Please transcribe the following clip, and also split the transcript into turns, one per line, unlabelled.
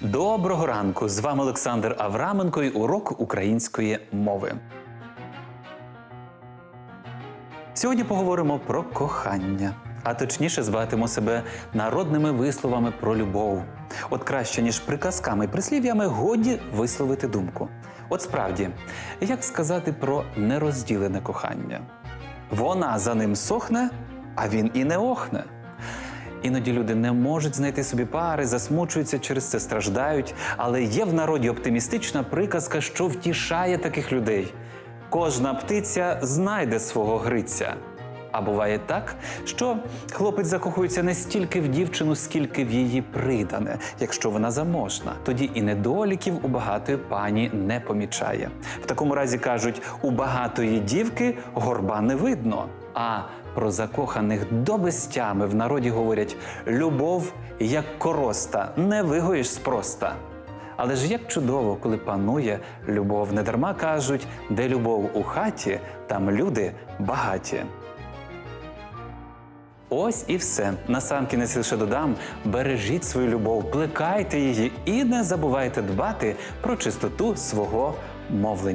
Доброго ранку! З вами Олександр Авраменко і урок української мови. Сьогодні поговоримо про кохання, а точніше збагатимо себе народними висловами про любов. От краще, ніж приказками і прислів'ями, годі висловити думку. От справді, як сказати про нерозділене кохання? Вона за ним сохне, а він і не охне. Іноді люди не можуть знайти собі пари, засмучуються через це, страждають. Але є в народі оптимістична приказка, що втішає таких людей. Кожна птиця знайде свого гриця. А буває так, що хлопець закохується не стільки в дівчину, скільки в її придане, якщо вона заможна. Тоді і недоліків у багатої пані не помічає. В такому разі кажуть, у багатої дівки горба не видно. А про закоханих до безтями в народі говорять: любов як короста, не вигоїш спроста. Але ж як чудово, коли панує любов, недарма кажуть, де любов у хаті, там люди багаті. Ось і все. Насамкінець лише додам: бережіть свою любов, плекайте її і не забувайте дбати про чистоту свого мовлення.